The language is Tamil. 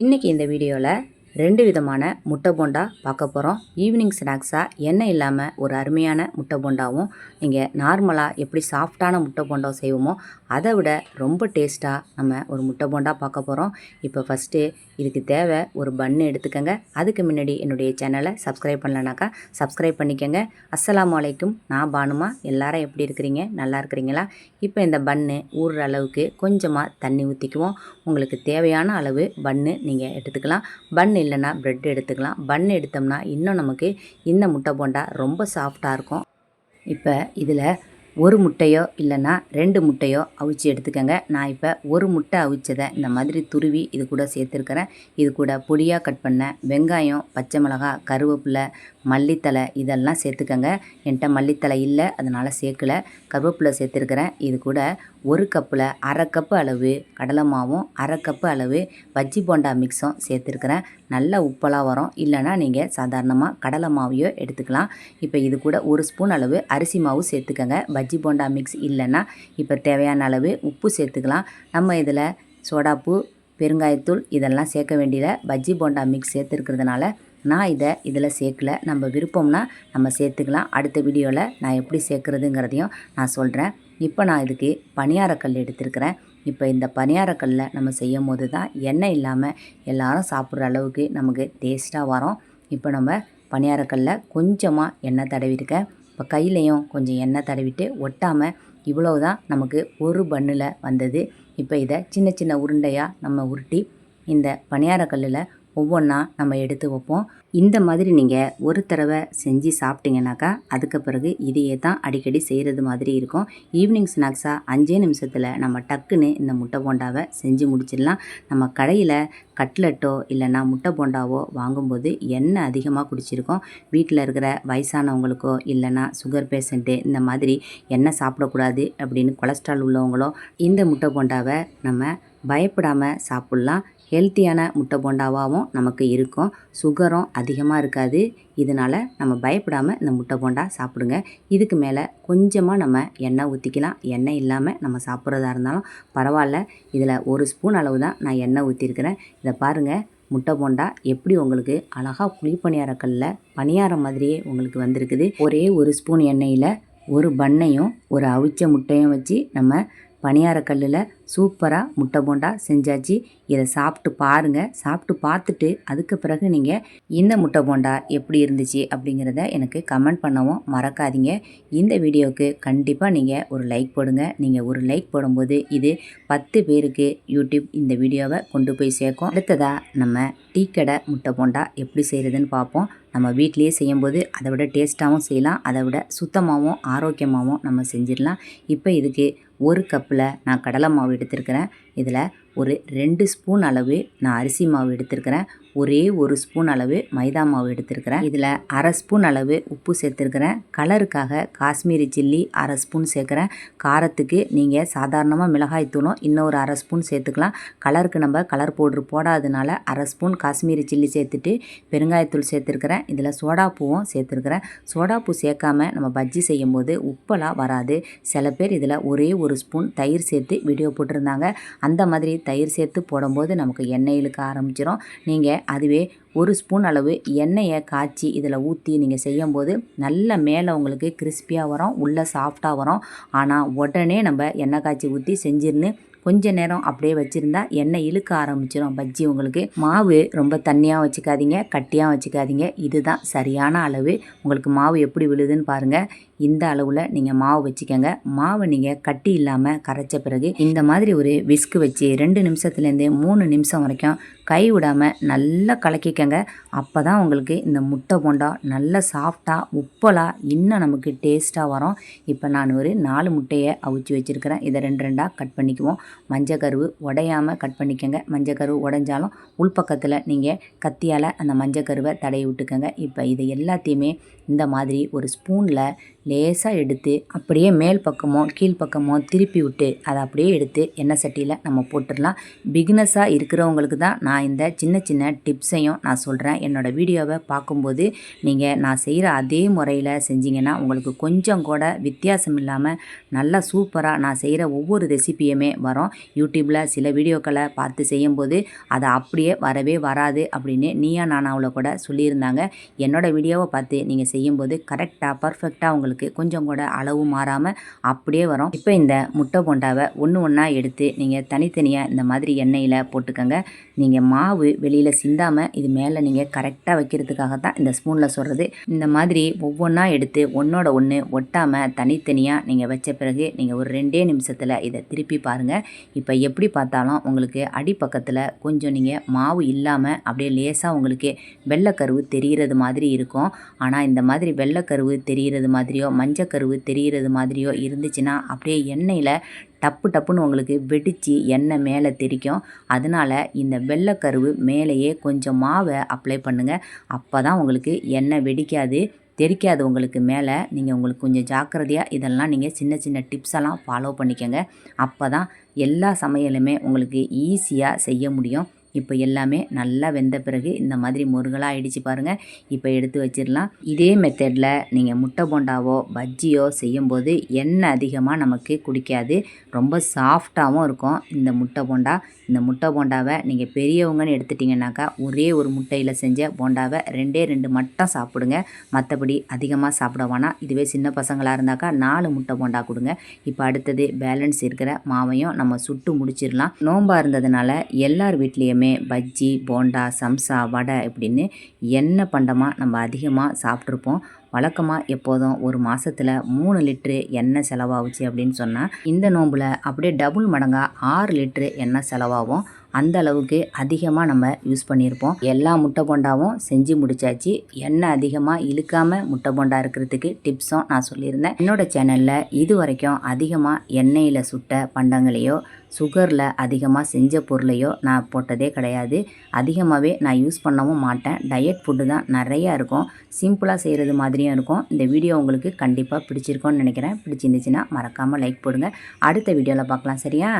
இன்றைக்கி இந்த வீடியோவில் ரெண்டு விதமான முட்டை போண்டா பார்க்க போகிறோம் ஈவினிங் ஸ்நாக்ஸாக எண்ணெய் இல்லாமல் ஒரு அருமையான முட்டை போண்டாவும் நீங்கள் நார்மலாக எப்படி சாஃப்டான முட்டை போண்டா செய்வோமோ அதை விட ரொம்ப டேஸ்ட்டாக நம்ம ஒரு முட்டை போண்டா பார்க்க போகிறோம் இப்போ ஃபஸ்ட்டு இதுக்கு தேவை ஒரு பன்னு எடுத்துக்கோங்க. அதுக்கு முன்னாடி என்னுடைய சேனலை சப்ஸ்கிரைப் பண்ணலனாக்கா சப்ஸ்கிரைப் பண்ணிக்கோங்க. அஸ்லாம் வலைக்கும் நான் பானுமா. எல்லாரும் எப்படி இருக்கிறீங்க? நல்லா இருக்கிறீங்களா? இப்போ இந்த பன்னு ஊறுற அளவுக்கு கொஞ்சமாக தண்ணி ஊற்றிக்குவோம் உங்களுக்கு தேவையான அளவு பன்னு நீங்கள் எடுத்துக்கலாம். பன் இல்லைன்னா ப்ரெட் எடுத்துக்கலாம். பன் எடுத்தோம்னா இன்னும் நமக்கு இந்த முட்டை போண்டா ரொம்ப சாஃப்டாக இருக்கும். இப்போ இதில் ஒரு முட்டையோ இல்லைன்னா ரெண்டு முட்டையோ அவிச்சு எடுத்துக்கோங்க. நான் இப்போ ஒரு முட்டை அவிச்சதை இந்த மாதிரி துருவி இது கூட சேர்த்துருக்கிறேன். இது கூட பொடியாக கட் பண்ண வெங்காயம் பச்சை மிளகாய் கருவேப்பிலை மல்லித்தலை இதெல்லாம் சேர்த்துக்கோங்க. என்கிட்ட மல்லித்தலை இல்லை அதனால் சேர்க்கல. கருவேப்பிலை சேர்த்துருக்கிறேன். இது கூட ஒரு கப்பில் அரை கப்பு அளவு கடலை மாவும் அரை கப்பு அளவு பஜ்ஜி போண்டா மிக்ஸும் சேர்த்துருக்கிறேன். நல்ல உப்பெல்லாம் வரும். இல்லைன்னா நீங்கள் சாதாரணமாக கடலை மாவையோ எடுத்துக்கலாம். இப்போ இது கூட ஒரு ஸ்பூன் அளவு அரிசி மாவு சேர்த்துக்கோங்க. பஜ்ஜி போண்டா மிக்ஸ் இல்லைன்னா இப்போ தேவையான அளவு உப்பு சேர்த்துக்கலாம். நம்ம இதில் சோடாப்பு பெருங்காயத்தூள் இதெல்லாம் சேர்க்க வேண்டியதை பஜ்ஜி போண்டா மிக்ஸ் சேர்த்துருக்கிறதுனால நான் இதை இதில் சேர்க்கல. நம்ம விருப்பம்னா நம்ம சேர்த்துக்கலாம். அடுத்த வீடியோவில் நான் எப்படி சேர்க்குறதுங்கிறதையும் நான் சொல்கிறேன் இப்போ நான் இதுக்கு பணியாரக்கல் எடுத்திருக்கிறேன். இப்போ இந்த பணியாரக்கல்ல நம்ம செய்யும் போது தான் எண்ணெய் இல்லாமல் எல்லாரும் சாப்பிட்ற அளவுக்கு நமக்கு டேஸ்ட்டாக வரும். இப்போ நம்ம பணியாரக்கல்ல கொஞ்சமாக எண்ணெய் தடவிருக்கேன் இப்போ கையிலையும் கொஞ்சம் எண்ணெய் தடவிட்டு ஒட்டாமல் இவ்வளோ தான் நமக்கு ஒரு பண்ணில் வந்தது. இப்போ இதை சின்ன சின்ன உருண்டையாக நம்ம உருட்டி இந்த பணியாரக்கல்லில் ஒவ்வொன்றா நம்ம எடுத்து வைப்போம். இந்த மாதிரி நீங்கள் ஒரு தடவை செஞ்சு சாப்பிட்டீங்கனாக்கா அதுக்கு பிறகு இதையே தான் அடிக்கடி செய்கிறது மாதிரி இருக்கும். ஈவினிங் ஸ்நாக்ஸாக அஞ்சே நிமிஷத்தில் நம்ம டக்குன்னு இந்த முட்டை போண்டாவை செஞ்சு முடிச்சிடலாம். நம்ம கடையில் கட்லெட்டோ இல்லைன்னா முட்டை போண்டாவோ வாங்கும்போது எண்ணெய் அதிகமாக குடிச்சிருக்கோம். வீட்டில் இருக்கிற வயசானவங்களுக்கோ இல்லைன்னா சுகர் பேஷண்ட்டு இந்த மாதிரி எண்ணெய் சாப்பிடக்கூடாது அப்படின்னு கொலஸ்ட்ரால் உள்ளவங்களோ இந்த முட்டை போண்டாவை நம்ம பயப்படாமல் சாப்பிட்லாம். ஹெல்த்தியான முட்டை போண்டாவாகவும் நமக்கு இருக்கும். சுகரும் அதிகமாக இருக்காது. இதனால் நம்ம பயப்படாமல் இந்த முட்டை போண்டா சாப்பிடுங்க. இதுக்கு மேலே கொஞ்சமாக நம்ம எண்ணெய் ஊற்றிக்கலாம் எண்ணெய் இல்லாமல் நம்ம சாப்பிட்றதா இருந்தாலும் பரவாயில்ல. இதில் ஒரு ஸ்பூன் அளவு தான் நான் எண்ணெய் ஊற்றிருக்கிறேன் இதை பாருங்கள் முட்டை போண்டா எப்படி உங்களுக்கு அழகாக குழி பணியாரக்கல்ல பணியாரம் மாதிரியே உங்களுக்கு வந்திருக்குது. ஒரே ஒரு ஸ்பூன் எண்ணெயில் ஒரு பண்ணையும் ஒரு அவிச்ச முட்டையும் வச்சு நம்ம பணியாரக்கல்லில் சூப்பராக முட்டை போண்டா செஞ்சாச்சு. இதை சாப்பிட்டு பாருங்கள் சாப்பிட்டு பார்த்துட்டு அதுக்கு பிறகு நீங்கள் இந்த முட்டை போண்டா எப்படி இருந்துச்சு அப்படிங்கிறத எனக்கு கமெண்ட் பண்ணவும் மறக்காதீங்க. இந்த வீடியோவுக்கு கண்டிப்பாக நீங்கள் ஒரு லைக் போடுங்க. நீங்கள் ஒரு லைக் போடும்போது இது பத்து பேருக்கு யூடியூப் இந்த வீடியோவை கொண்டு போய் சேர்க்கும். அடுத்ததாக நம்ம டீ கடை முட்டை போண்டா எப்படி செய்கிறதுன்னு பார்ப்போம். நம்ம வீட்லேயே செய்யும்போது அதை விட டேஸ்ட்டாகவும் செய்யலாம். அதை விட சுத்தமாகவும் ஆரோக்கியமாகவும் நம்ம செஞ்சிடலாம். இப்போ இதுக்கு ஒரு கப்பில் நான் கடலை மாவு எடுத்திருக்கிறேன். இதில் ஒரு ரெண்டு ஸ்பூன் அளவு நான் அரிசி மாவு எடுத்திருக்கிறேன். ஒரே ஒரு ஸ்பூன் அளவு மைதா மாவு எடுத்திருக்கிறேன். இதில் அரை ஸ்பூன் அளவு உப்பு சேர்த்துருக்கிறேன். கலருக்காக காஷ்மீரி சில்லி அரை ஸ்பூன் சேர்க்குறேன். காரத்துக்கு நீங்கள் சாதாரணமாக மிளகாய் தூளும் இன்னொரு அரை ஸ்பூன் சேர்த்துக்கலாம். கலருக்கு நம்ம கலர் பவுட்ரு போடாததுனால அரை ஸ்பூன் காஷ்மீரி சில்லி சேர்த்துட்டு பெருங்காயத்தூள் சேர்த்துருக்கிறேன். இதில் சோடாப்பூவும் சேர்த்துருக்கிறேன். சோடாப்பூ சேர்க்காம நம்ம பஜ்ஜி செய்யும் போது உப்பெல்லாம் வராது. சில பேர் இதில் ஒரே ஒரு ஸ்பூன் தயிர் சேர்த்து வீடியோ போட்டிருந்தாங்க. அந்த மாதிரி தயிர் சேர்த்து போடும்போது நமக்கு எண்ணெய் இழுக்க ஆரம்பிச்சிடும் நீங்கள் அதுவே ஒரு ஸ்பூன் அளவு எண்ணெயை காய்ச்சி இதில் ஊற்றி நீங்கள் செய்யும்போது நல்ல மேலே உங்களுக்கு கிறிஸ்பியாக வரும் உள்ளே சாஃப்டாக வரும். ஆனால் உடனே நம்ம எண்ணெய் காய்ச்சி ஊற்றி செஞ்சிருந்து கொஞ்ச நேரம் அப்படியே வச்சுருந்தா எண்ணெய் இழுக்க ஆரம்பிச்சிடும் பஜ்ஜி உங்களுக்கு மாவு ரொம்ப தண்ணியாக வச்சுக்காதீங்க கட்டியாக வச்சுக்காதீங்க. இதுதான் சரியான அளவு. உங்களுக்கு மாவு எப்படி விழுதுன்னு பாருங்கள் இந்த அளவில் நீங்கள் மாவு வச்சுக்கோங்க. மாவை நீங்கள் கட்டி இல்லாமல் கரைச்ச பிறகு இந்த மாதிரி ஒரு விஸ்கு வச்சு ரெண்டு நிமிஷத்துலேருந்து மூணு நிமிஷம் வரைக்கும் கை விடாமல் நல்லா கலக்கிக்கங்க. அப்போ தான் உங்களுக்கு இந்த முட்டை போண்டா நல்ல சாஃப்டாக உப்பலாக இன்னும் நமக்கு டேஸ்ட்டாக வரும். இப்போ நான் ஒரு நாலு முட்டையை அவிச்சு வச்சுருக்கிறேன். இதை ரெண்டு ரெண்டாக கட் பண்ணிக்குவோம். மஞ்சள் கருவு உடையாமல் கட் பண்ணிக்கோங்க. மஞ்சள் கருவு உடஞ்சாலும் உள்பக்கத்தில் நீங்கள் கத்தியால் அந்த மஞ்சள் கருவை தடவி விட்டுக்கோங்க. இப்போ இது எல்லாத்தையுமே இந்த மாதிரி ஒரு ஸ்பூனில் லேசாக எடுத்து அப்படியே மேல் பக்கமோ கீழ்ப்பக்கமோ திருப்பி விட்டு அதை அப்படியே எடுத்து எண்ணெய் சட்டியில் நம்ம போட்டுடலாம். பிகினஸாக இருக்கிறவங்களுக்கு தான் நான் நான் இந்த சின்ன சின்ன டிப்ஸையும் நான் சொல்கிறேன் என்னோடய வீடியோவை பார்க்கும்போது நீங்கள் நான் செய்கிற அதே முறையில் செஞ்சிங்கன்னா உங்களுக்கு கொஞ்சம் கூட வித்தியாசம் இல்லாமல் நல்லா சூப்பராக நான் செய்கிற ஒவ்வொரு ரெசிபியுமே வரும். யூடியூப்பில் சில வீடியோக்களை பார்த்து செய்யும்போது அது அப்படியே வரவே வராது அப்படின்னு நீயா நானாவில் கூட சொல்லியிருந்தாங்க. என்னோடய வீடியோவை பார்த்து நீங்கள் செய்யும்போது கரெக்டாக பர்ஃபெக்டாக உங்களுக்கு கொஞ்சம் கூட அளவு மாறாமல் அப்படியே வரும். இப்போ இந்த முட்டை போண்டாவை ஒன்று ஒன்றா எடுத்து நீங்கள் தனித்தனியாக இந்த மாதிரி எண்ணெயில் போட்டுக்கோங்க. நீங்கள் மாவு வெளியில் சிந்தாமல் இது மேலே நீங்கள் கரெக்டாக வைக்கிறதுக்காக தான் இந்த ஸ்பூனில் சொல்கிறது இந்த மாதிரி ஒவ்வொன்றா எடுத்து ஒன்றோட ஒன்று ஒட்டாமல் தனித்தனியாக நீங்கள் வச்ச பிறகு நீங்கள் ஒரு ரெண்டே நிமிஷத்தில் இதை திருப்பி பாருங்கள் இப்போ எப்படி பார்த்தாலும் உங்களுக்கு அடிப்பக்கத்தில் கொஞ்சம் நீங்கள் மாவு இல்லாமல் அப்படியே லேசாக உங்களுக்கு வெள்ளைக்கருவு தெரிகிறது மாதிரி இருக்கும். ஆனால் இந்த மாதிரி வெள்ளைக்கருவு தெரிகிறது மாதிரியோ மஞ்சக்கருவு தெரிகிறது மாதிரியோ இருந்துச்சுன்னா அப்படியே எண்ணெயில் டப்பு டப்புன்னு உங்களுக்கு வெடித்து எண்ணெய் மேலே தெரிக்கும் அதனால் இந்த வெள்ளைக்கருவு மேலேயே கொஞ்சம் மாவை அப்ளை பண்ணுங்கள் அப்போ தான் உங்களுக்கு எண்ணெய் வெடிக்காது தெரிக்காது உங்களுக்கு மேலே. நீங்கள் உங்களுக்கு கொஞ்சம் ஜாக்கிரதையாக இதெல்லாம் நீங்கள் சின்ன சின்ன டிப்ஸ் எல்லாம் ஃபாலோ பண்ணிக்கோங்க. அப்போ தான் எல்லா சமையலுமே உங்களுக்கு ஈஸியாக செய்ய முடியும். இப்போ எல்லாமே நல்லா வெந்த பிறகு இந்த மாதிரி முருகலாக ஆயிடுச்சு பாருங்கள் இப்போ எடுத்து வச்சிடலாம். இதே மெத்தடில் நீங்கள் முட்டை போண்டாவோ பஜ்ஜியோ செய்யும்போது எண்ணெய் அதிகமாக நமக்கு குடிக்காது. ரொம்ப சாஃப்டாகவும் இருக்கும் இந்த முட்டை போண்டா. இந்த முட்டை போண்டாவை நீங்கள் பெரியவங்கன்னு எடுத்துட்டிங்கனாக்கா ஒரே ஒரு முட்டையில் செஞ்ச போண்டாவை ரெண்டே ரெண்டு மட்டும் சாப்பிடுங்க. மற்றபடி அதிகமாக சாப்பிட வேணாம். இதுவே சின்ன பசங்களாக இருந்தாக்கா நாலு முட்டை போண்டா கொடுங்க. இப்போ அடுத்தது பேலன்ஸ் இருக்கிற மாவையும் நம்ம சுட்டு முடிச்சிடலாம். நோம்பாக இருந்ததுனால எல்லார் வீட்லேயுமே பஜ்ஜி போண்டா சம்சா வடை இப்படின்னு எண்ணெய் பண்டமாக நம்ம அதிகமாக சாப்பிட்ருப்போம் வழக்கமாக எப்போதும் ஒரு மாதத்தில் மூணு லிட்ரு எண்ணெய் செலவாகுச்சு அப்படின்னு சொன்னால் இந்த நோம்பில் அப்படியே டபுள் மடங்காக ஆறு லிட்ரு எண்ணெய் செலவாகும். அந்த அளவுக்கு அதிகமாக நம்ம யூஸ் பண்ணியிருப்போம். எல்லா முட்டை போண்டாவும் செஞ்சு முடிச்சாச்சு. எண்ணெய் அதிகமாக இழுக்காமல் முட்டை போண்டா இருக்கிறதுக்கு டிப்ஸும் நான் சொல்லியிருந்தேன். என்னோட சேனலில் இது வரைக்கும் அதிகமாக எண்ணெயில் சுட்ட பண்டங்களையோ சுகரில் அதிகமாக செஞ்ச பொருளையோ நான் போட்டதே கிடையாது. அதிகமாகவே நான் யூஸ் பண்ணவும் மாட்டேன். டயட் ஃபுட்டு தான் நிறையா இருக்கும். சிம்பிளாக செய்கிறது மாதிரியும் இருக்கும். இந்த வீடியோ உங்களுக்கு கண்டிப்பாக பிடிச்சிருக்கோன்னு நினைக்கிறேன். பிடிச்சிருந்துச்சுன்னா மறக்காமல் லைக் போடுங்க. அடுத்த வீடியோவில் பார்க்கலாம். சரியா?